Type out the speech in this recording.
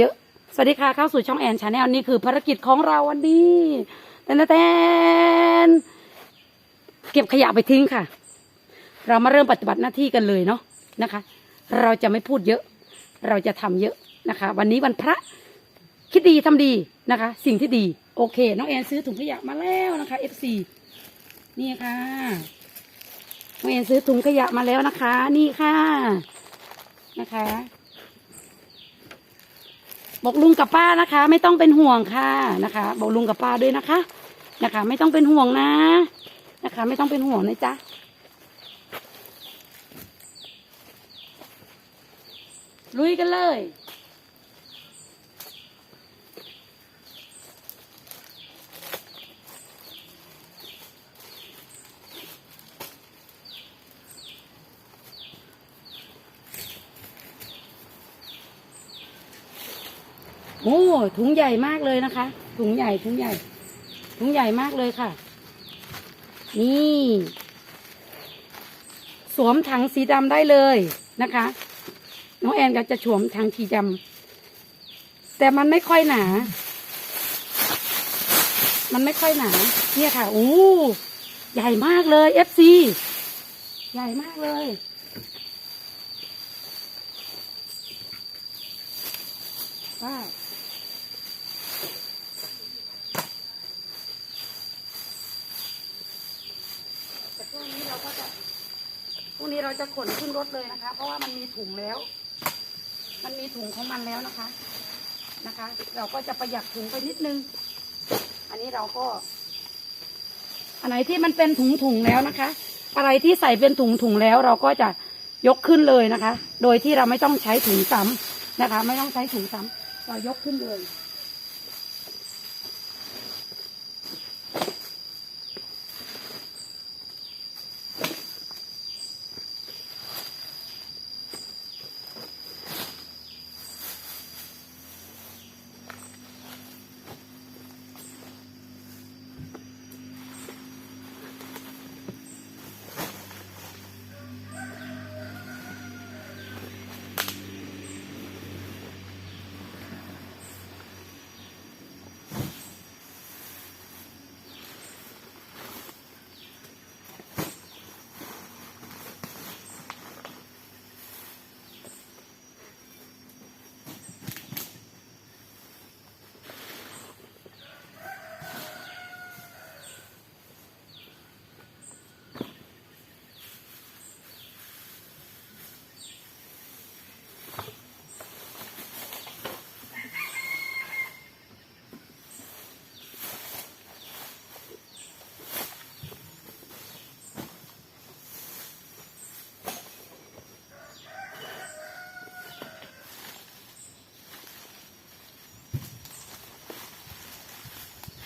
เยอะสวัสดีค่ะเข้าสู่ช่องแอนชาแนลนี่คือภารกิจของเราวันนี้แตนแตนเก็บขยะไปทิ้งค่ะ เรามาเริ่มปฏิบัติหน้าที่กันเลยเนาะนะคะ เราจะไม่พูดเยอะ เราจะทำเยอะนะคะ วันนี้วันพระคิดดีทำดีนะคะ สิ่งที่ดีโอเค น้องแอนซื้อถุงขยะมาแล้วนะคะ FC นี่ค่ะน้องแอนซื้อถุงขยะมาแล้วนะคะ นี่ค่ะนะคะ บอกลุงกับป้านะคะ ไม่ต้องเป็นห่วงค่ะนะคะ บอกลุงกับป้าด้วยนะคะ นะคะ ไม่ต้องเป็นห่วงนะ นะคะ ไม่ต้องเป็นห่วงนะจ๊ะลุยกันเลย โอ้ถุงใหญ่มากเลยนะคะ ถุงใหญ่ถุงใหญ่ ถุงใหญ่มากเลยค่ะ นี่ สวมถังสีดำได้เลยนะคะน้องแอนก็จะสวมถังสีดำแต่มันไม่ค่อยหนา มันไม่ค่อยหนา เนี่ยค่ะโอ้ใหญ่มากเลยเอฟซีใหญ่มากเลยว้าว แต่พรุ่งนี้เราก็จะพ รุ่งนี้เราจะขนขึ้นรถเลยนะคะ เพราะว่ามันมีถุงแล้ว มันมีถุงของมันแล้วนะคะนะคะ เราก็จะประหยัดถุงไปนิดนึง อันนี้เราก็ อันไหนที่มันเป็นถุงถุงแล้วนะคะ อะไรที่ใส่เป็นถุงถุงแล้ว เราก็จะยกขึ้นเลยนะคะ โดยที่เราไม่ต้องใช้ถุงซ้ำนะคะ ไม่ต้องใช้ถุงซ้ำเรายกขึ้นเลย